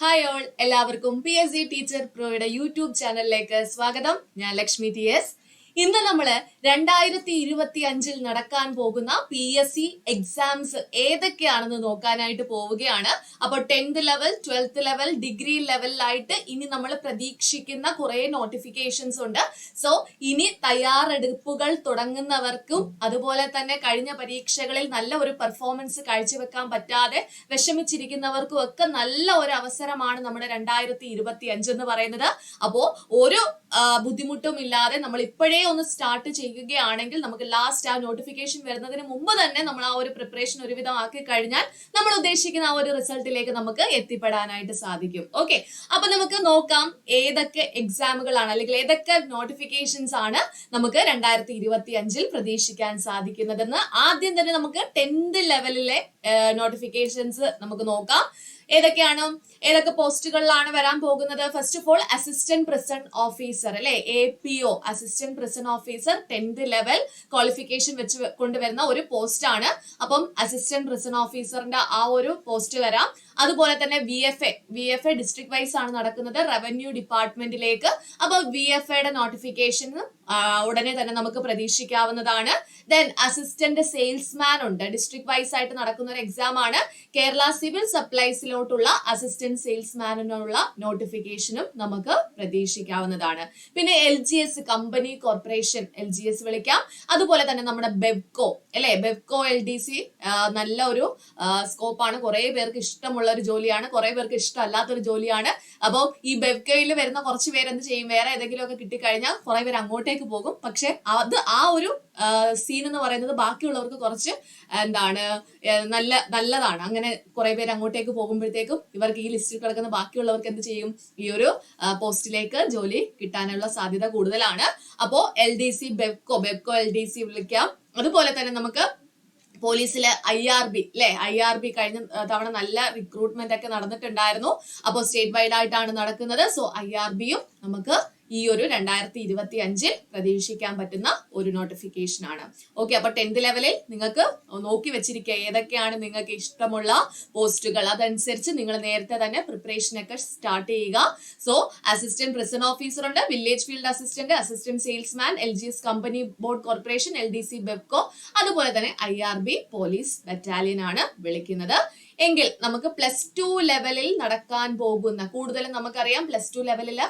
Hi all എല്ലാവർക്കും P S C teacher പ്രോയുടെ YouTube ചാനലിലേക്ക് സ്വാഗതം. ഞാൻ ലക്ഷ്മി ടി എസ് ഇന്ന് നമ്മൾ രണ്ടായിരത്തി ഇരുപത്തി അഞ്ചിൽ നടക്കാൻ പോകുന്ന പി എസ് സി എക്സാംസ് ഏതൊക്കെയാണെന്ന് നോക്കാനായിട്ട് പോവുകയാണ്. അപ്പോൾ tenth level twelfth level degree ലെവലിലായിട്ട് ഇനി നമ്മൾ പ്രതീക്ഷിക്കുന്ന കുറെ നോട്ടിഫിക്കേഷൻസ് ഉണ്ട്. സോ ഇനി തയ്യാറെടുപ്പുകൾ തുടങ്ങുന്നവർക്കും അതുപോലെ തന്നെ കഴിഞ്ഞ പരീക്ഷകളിൽ നല്ല ഒരു പെർഫോമൻസ് കാഴ്ചവെക്കാൻ പറ്റാതെ വിഷമിച്ചിരിക്കുന്നവർക്കും ഒക്കെ നല്ല ഒരു അവസരമാണ് നമ്മുടെ രണ്ടായിരത്തി ഇരുപത്തി അഞ്ച് എന്ന് പറയുന്നത്. അപ്പോ ഒരു ബുദ്ധിമുട്ടും ഇല്ലാതെ നമ്മൾ ഇപ്പോഴേ ഒന്ന് സ്റ്റാർട്ട് ചെയ്യുകയാണെങ്കിൽ നമുക്ക് ലാസ്റ്റ് ആ നോട്ടിഫിക്കേഷൻ വരുന്നതിന് മുമ്പ് തന്നെ നമ്മൾ ആ ഒരു പ്രിപ്പറേഷൻ ഒരുവിധം ആക്കി കഴിഞ്ഞാൽ നമ്മൾ ഉദ്ദേശിക്കുന്ന ആ ഒരു റിസൾട്ടിലേക്ക് നമുക്ക് എത്തിപ്പെടാനായിട്ട് സാധിക്കും. ഓക്കെ അപ്പൊ നമുക്ക് നോക്കാം ഏതൊക്കെ എക്സാമുകളാണ് അല്ലെങ്കിൽ ഏതൊക്കെ നോട്ടിഫിക്കേഷൻസ് ആണ് നമുക്ക് രണ്ടായിരത്തി ഇരുപത്തി അഞ്ചിൽ പ്രതീക്ഷിക്കാൻ സാധിക്കുന്നതെന്ന് ആദ്യം തന്നെ നമുക്ക് ടെൻത്ത് ലെവലിലെ നോട്ടിഫിക്കേഷൻസ് നമുക്ക് നോക്കാം. ഏതൊക്കെയാണ്? ഏതൊക്കെ പോസ്റ്റുകളിലാണ് വരാൻ പോകുന്നത്? First of all assistant president officer അല്ലെ? A P O assistant president officer tenth level qualification വെച്ച് കൊണ്ടുവരുന്ന ഒരു പോസ്റ്റ് ആണ് അപ്പം അസിസ്റ്റന്റ് പ്രസിഡന്റ് ഓഫീസറിന്റെ ആ ഒരു പോസ്റ്റ് വരാം. അതുപോലെ തന്നെ V F A V F A district wise ആണ് നടക്കുന്നത്. റവന്യൂ ഡിപ്പാർട്ട്മെന്റിലേക്ക് അപ്പൊ വി എഫ് എയുടെ നോട്ടിഫിക്കേഷൻ ഉടനെ തന്നെ നമുക്ക് പ്രതീക്ഷിക്കാവുന്നതാണ്. ദെൻ അസിസ്റ്റന്റ് സെയിൽസ്മാൻ ഉണ്ട്. ഡിസ്ട്രിക്ട് വൈസ് ആയിട്ട് നടക്കുന്ന ഒരു എക്സാം ആണ്. കേരള സിവിൽ സപ്ലൈസിലോട്ടുള്ള അസിസ്റ്റന്റ് സെയിൽസ്മാനിനുള്ള നോട്ടിഫിക്കേഷനും നമുക്ക് പ്രതീക്ഷിക്കാവുന്നതാണ്. പിന്നെ L G S company corporation L G S വിളിക്കാം. അതുപോലെ തന്നെ നമ്മുടെ ബെബ്കോ അല്ലെ? ബെബ്കോ എൽ ഡി സി നല്ല ഒരു സ്കോപ്പാണ് കുറെ പേർക്ക് ഇഷ്ടമുള്ള ഒരു ജോലിയാണ്. കുറെ പേർക്ക് ഇഷ്ടമല്ലാത്തൊരു ജോലിയാണ്. അപ്പോൾ ഈ ബെവ്കോയിൽ വരുന്ന കുറച്ച് പേര് എന്ത് ചെയ്യും? വേറെ ഏതെങ്കിലും ഒക്കെ കിട്ടിക്കഴിഞ്ഞാൽ കുറെ പേര് അങ്ങോട്ടേക്ക് പോകും. പക്ഷെ അത് ആ ഒരു സീൻ എന്ന് പറയുന്നത് ബാക്കിയുള്ളവർക്ക് കുറച്ച് എന്താണ് നല്ല നല്ലതാണ്. അങ്ങനെ കുറെ പേര് അങ്ങോട്ടേക്ക് പോകുമ്പോഴത്തേക്കും ഇവർക്ക് ഈ ലിസ്റ്റിൽ കിടക്കുന്ന ബാക്കിയുള്ളവർക്ക് എന്ത് ചെയ്യും? ഈ ഒരു പോസ്റ്റിലേക്ക് ജോലി കിട്ടാനുള്ള സാധ്യത കൂടുതലാണ്. അപ്പോ L D C Bevco Bevco L D C വിളിക്കാം. അതുപോലെ തന്നെ നമുക്ക് പോലീസിലെ ഐ ആർ ബി അല്ലെ ഐ ആർ ബി കഴിഞ്ഞ തവണ നല്ല റിക്രൂട്ട്മെന്റ് ഒക്കെ നടന്നിട്ടുണ്ടായിരുന്നു. അപ്പോൾ സ്റ്റേറ്റ് വൈഡ് ആയിട്ടാണ് നടക്കുന്നത്. സോ ഐ ആർ ബിയും നമുക്ക് ഈ ഒരു രണ്ടായിരത്തി ഇരുപത്തി അഞ്ചിൽ പ്രതീക്ഷിക്കാൻ പറ്റുന്ന ഒരു നോട്ടിഫിക്കേഷൻ ആണ്. ഓക്കെ അപ്പൊ ടെൻത്ത് ലെവലിൽ നിങ്ങൾക്ക് നോക്കി വെച്ചിരിക്കുക ഏതൊക്കെയാണ് നിങ്ങൾക്ക് ഇഷ്ടമുള്ള പോസ്റ്റുകൾ അതനുസരിച്ച് നിങ്ങൾ നേരത്തെ തന്നെ പ്രിപ്പറേഷൻ ഒക്കെ സ്റ്റാർട്ട് ചെയ്യുക. സോ അസിസ്റ്റന്റ് പ്രിസൺ ഓഫീസർ ഉണ്ട് village field assistant assistant salesman L G S company board corporation L D C Bevco അതുപോലെ തന്നെ I R B police battalion ആണ് വിളിക്കുന്നത്. എങ്കിൽ നമുക്ക് പ്ലസ് ടു ലെവലിൽ നടക്കാൻ പോകുന്ന കൂടുതലും നമുക്കറിയാം പ്ലസ് ടു ലെവലിൽ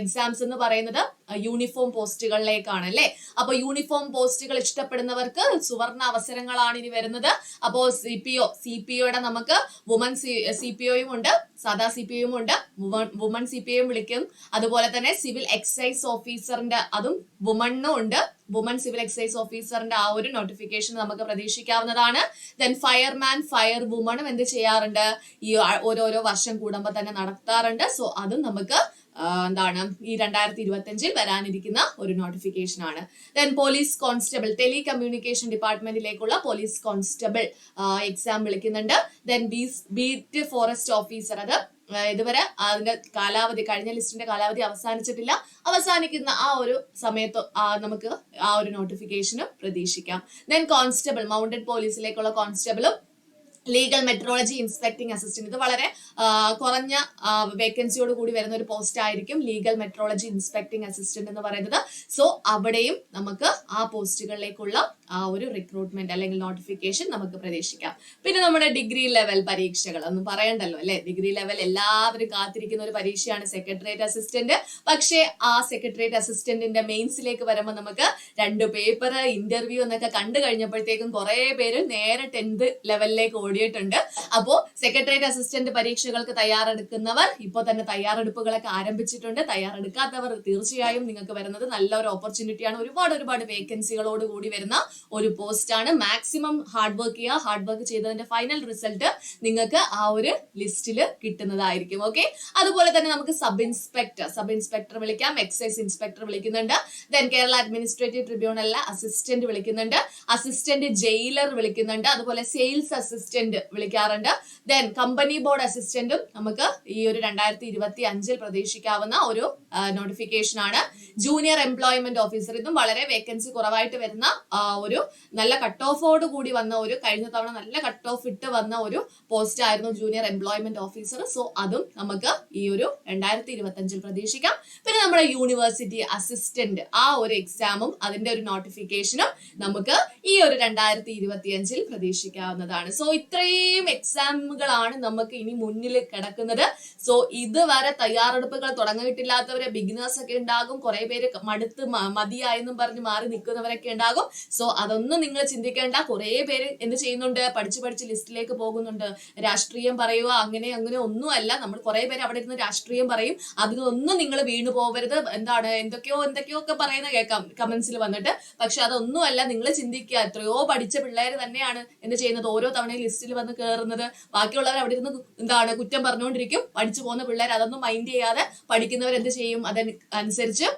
എക്സാംസ് എന്ന് പറയുന്നത് യൂണിഫോം പോസ്റ്റുകളിലേക്കാണ് അല്ലെ? അപ്പൊ യൂണിഫോം പോസ്റ്റുകൾ ഇഷ്ടപ്പെടുന്നവർക്ക് സുവർണ അവസരങ്ങളാണ് ഇനി വരുന്നത്. അപ്പോ C P O C P ഒയുടെ നമുക്ക് വുമൻ സി പി ഒയും ഉണ്ട് സാധാ സി പി ഒയും ഉണ്ട്. വുമൺ സി പി ഒയും വിളിക്കും. അതുപോലെ തന്നെ സിവിൽ എക്സൈസ് ഓഫീസറിന്റെ അതും വുമണ്ണും ഉണ്ട്. വുമൺ സിവിൽ എക്സൈസ് ഓഫീസറിന്റെ ആ ഒരു നോട്ടിഫിക്കേഷൻ നമുക്ക് പ്രതീക്ഷിക്കാവുന്നതാണ്. ദെൻ ഫയർമാൻ ഫയർ വുമണും എന്ത് ചെയ്യാറുണ്ട്? ഈ ഓരോരോ വർഷം കൂടുമ്പോൾ തന്നെ നടത്താറുണ്ട്. സോ അതും നമുക്ക് എന്താണ് ഈ രണ്ടായിരത്തി ഇരുപത്തി അഞ്ചിൽ വരാനിരിക്കുന്ന ഒരു നോട്ടിഫിക്കേഷൻ ആണ്. Then police constable tele communication ഡിപ്പാർട്ട്മെന്റിലേക്കുള്ള police constable exam വിളിക്കുന്നുണ്ട്. ദെൻ ബീറ്റ് ഫോറസ്റ്റ് ഓഫീസർ അത് ഇതുവരെ അതിന്റെ കാലാവധി കഴിഞ്ഞ ലിസ്റ്റിന്റെ കാലാവധി അവസാനിച്ചിട്ടില്ല. അവസാനിക്കുന്ന ആ ഒരു സമയത്ത് നമുക്ക് ആ ഒരു നോട്ടിഫിക്കേഷനും പ്രതീക്ഷിക്കാം. ദെൻ കോൺസ്റ്റബിൾ മൗണ്ടഡ് പോലീസിലേക്കുള്ള കോൺസ്റ്റബിളും ലീഗൽ മെട്രോളജി ഇൻസ്പെക്ടിംഗ് അസിസ്റ്റന്റ് ഇത് വളരെ കുറഞ്ഞ വേക്കൻസിയോട് കൂടി വരുന്ന ഒരു പോസ്റ്റ് ആയിരിക്കും ലീഗൽ മെട്രോളജി ഇൻസ്പെക്ടിംഗ് അസിസ്റ്റന്റ് എന്ന് പറയുന്നത്. സോ അവിടെയും നമുക്ക് ആ പോസ്റ്റുകളിലേക്കുള്ള ആ ഒരു റിക്രൂട്ട്മെന്റ് അല്ലെങ്കിൽ നോട്ടിഫിക്കേഷൻ നമുക്ക് പ്രതീക്ഷിക്കാം. പിന്നെ നമ്മുടെ ഡിഗ്രി ലെവൽ പരീക്ഷകൾ. ഒന്നും പറയണ്ടല്ലോ അല്ലെ? ഡിഗ്രി ലെവൽ എല്ലാവരും കാത്തിരിക്കുന്ന ഒരു പരീക്ഷയാണ് സെക്രട്ടേറിയറ്റ് അസിസ്റ്റന്റ് പക്ഷേ ആ സെക്രട്ടേറിയറ്റ് അസിസ്റ്റന്റിന്റെ മെയിൻസിലേക്ക് വരുമ്പോൾ നമുക്ക് രണ്ട് പേപ്പർ ഇന്റർവ്യൂ എന്നൊക്കെ കണ്ടു കഴിഞ്ഞപ്പോഴത്തേക്കും കുറെ പേര് നേരെ ടെൻത്ത് ലെവലിലേക്ക് ഓടിയിട്ടുണ്ട് അപ്പോ സെക്രട്ടേറിയറ്റ് അസിസ്റ്റന്റ് പരീക്ഷകൾക്ക് തയ്യാറെടുക്കുന്നവർ ഇപ്പോൾ തന്നെ തയ്യാറെടുപ്പുകളൊക്കെ ആരംഭിച്ചിട്ടുണ്ട്. തയ്യാറെടുക്കാത്തവർ തീർച്ചയായും നിങ്ങൾക്ക് വരുന്നത് നല്ല ഒരു ഓപ്പർച്യൂണിറ്റിയാണ് ഒരുപാട് ഒരുപാട് വേക്കൻസികളോട് കൂടി വരുന്ന ഒരു പോസ്റ്റ് ആണ്. മാക്സിമം ഹാർഡ് വർക്ക് ചെയ്യുക ഹാർഡ് വർക്ക് ചെയ്തതിന്റെ ഫൈനൽ റിസൾട്ട് നിങ്ങൾക്ക് ആ ഒരു ലിസ്റ്റിൽ കിട്ടുന്നതായിരിക്കും. ഓക്കെ അതുപോലെ തന്നെ നമുക്ക് സബ് ഇൻസ്പെക്ടർ സബ് ഇൻസ്പെക്ടർ വിളിക്കാം. എക്സൈസ് ഇൻസ്പെക്ടർ വിളിക്കുന്നുണ്ട്. ദെൻ കേരള അഡ്മിനിസ്ട്രേറ്റീവ് ട്രിബ്യൂണലിലെ അസിസ്റ്റന്റ് വിളിക്കുന്നുണ്ട്. അസിസ്റ്റന്റ് ജയിലർ വിളിക്കുന്നുണ്ട്. അതുപോലെ സെയിൽസ് അസിസ്റ്റന്റ് അസിസ്റ്റന്റ് വിളിക്കാറുണ്ട്. ദെൻ കമ്പനി ബോർഡ് അസിസ്റ്റന്റും നമുക്ക് ഈ ഒരു രണ്ടായിരത്തി ഇരുപത്തി അഞ്ചിൽ പ്രതീക്ഷിക്കാവുന്ന ഒരു നോട്ടിഫിക്കേഷൻ ആണ്. ജൂനിയർ എംപ്ലോയ്മെന്റ് ഓഫീസർ ഇതും വളരെ വേക്കൻസി കുറവായിട്ട് വരുന്ന ഒരു നല്ല കട്ട് ഓഫോട് കൂടി വന്ന ഒരു കഴിഞ്ഞ തവണ നല്ല കട്ട് ഓഫ് ഇട്ട് വന്ന ഒരു പോസ്റ്റ് ആയിരുന്നു ജൂനിയർ എംപ്ലോയ്മെന്റ് ഓഫീസർ സോ അതും നമുക്ക് ഈ ഒരു രണ്ടായിരത്തി ഇരുപത്തി അഞ്ചിൽ പ്രതീക്ഷിക്കാം. പിന്നെ നമ്മുടെ യൂണിവേഴ്സിറ്റി അസിസ്റ്റന്റ് ആ ഒരു എക്സാമും അതിന്റെ ഒരു നോട്ടിഫിക്കേഷനും നമുക്ക് ഈ ഒരു രണ്ടായിരത്തി ഇരുപത്തി അഞ്ചിൽ പ്രതീക്ഷിക്കാവുന്നതാണ്. സോ ഇത്രയും എക്സാമുകളാണ് നമുക്ക് ഇനി മുന്നിൽ കിടക്കുന്നത്. സോ ഇതുവരെ തയ്യാറെടുപ്പുകൾ തുടങ്ങിയിട്ടില്ലാത്തവരെ ബിഗിനേഴ്സ് ഒക്കെ ഉണ്ടാകും. കുറെ പേര് മടുത്ത് മതിയായെന്നും പറഞ്ഞ് മാറി നിൽക്കുന്നവരൊക്കെ ഉണ്ടാകും. സോ അതൊന്നും നിങ്ങൾ ചിന്തിക്കേണ്ട. കുറെ പേര് എന്ത് ചെയ്യുന്നുണ്ട്? പഠിച്ചു പഠിച്ച് ലിസ്റ്റിലേക്ക് പോകുന്നുണ്ട്. രാഷ്ട്രീയം പറയുക അങ്ങനെ അങ്ങനെ ഒന്നുമല്ല നമ്മൾ കുറെ പേര് അവിടെ ഇരുന്ന് രാഷ്ട്രീയം പറയും. അതിനൊന്നും നിങ്ങൾ വീണു പോകരുത് എന്താണ് എന്തൊക്കെയോ എന്തൊക്കെയോ ഒക്കെ പറയുന്ന കേൾക്കാം കമന്റ്സിൽ വന്നിട്ട്. പക്ഷെ അതൊന്നുമല്ല നിങ്ങൾ ചിന്തിക്കുക. എത്രയോ പഠിച്ച പിള്ളേർ തന്നെയാണ് എന്ത് ചെയ്യുന്നത്? ഓരോ തവണയും ലിസ്റ്റിൽ വന്ന് കയറുന്നത് ബാക്കിയുള്ളവർ അവിടെ ഇരുന്ന് എന്താണ് കുറ്റം പറഞ്ഞുകൊണ്ടിരിക്കും. പഠിച്ചു പോകുന്ന പിള്ളേർ അതൊന്നും മൈൻഡ് ചെയ്യാതെ പഠിക്കുന്നവർ എന്ത് ചെയ്യും? അതനുസരിച്ച്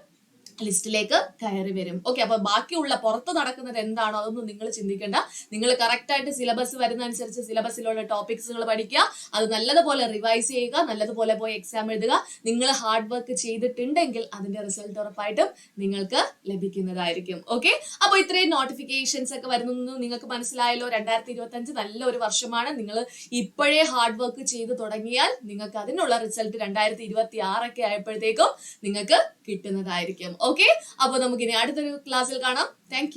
ലിസ്റ്റിലേക്ക് കയറി വരും. ഓക്കെ അപ്പൊ ബാക്കിയുള്ള പുറത്ത് നടക്കുന്നത് എന്താണോ അതൊന്നും നിങ്ങൾ ചിന്തിക്കേണ്ട. നിങ്ങൾ കറക്റ്റ് ആയിട്ട് സിലബസ് വരുന്ന അനുസരിച്ച് സിലബസിലുള്ള ടോപ്പിക്സുകൾ പഠിക്കുക. അത് നല്ലതുപോലെ റിവൈസ് ചെയ്യുക നല്ലതുപോലെ പോയി എക്സാം എഴുതുക. നിങ്ങൾ ഹാർഡ് വർക്ക് ചെയ്തിട്ടുണ്ടെങ്കിൽ അതിന്റെ റിസൾട്ട് ഉറപ്പായിട്ടും നിങ്ങൾക്ക് ലഭിക്കുന്നതായിരിക്കും. ഓക്കെ അപ്പൊ ഇത്രയും നോട്ടിഫിക്കേഷൻസ് ഒക്കെ വരുന്നു നിങ്ങൾക്ക് മനസ്സിലായല്ലോ. രണ്ടായിരത്തി ഇരുപത്തി അഞ്ച് നല്ലൊരു വർഷമാണ്. നിങ്ങൾ ഇപ്പോഴേ ഹാർഡ് വർക്ക് ചെയ്ത് തുടങ്ങിയാൽ നിങ്ങൾക്ക് അതിനുള്ള റിസൾട്ട് രണ്ടായിരത്തി ഇരുപത്തി ആറൊക്കെ ആയപ്പോഴത്തേക്കും നിങ്ങൾക്ക് കിട്ടുന്നതായിരിക്കും. ഓക്കെ അപ്പൊ നമുക്കിനി അടുത്തൊരു ക്ലാസ്സിൽ കാണാം. താങ്ക്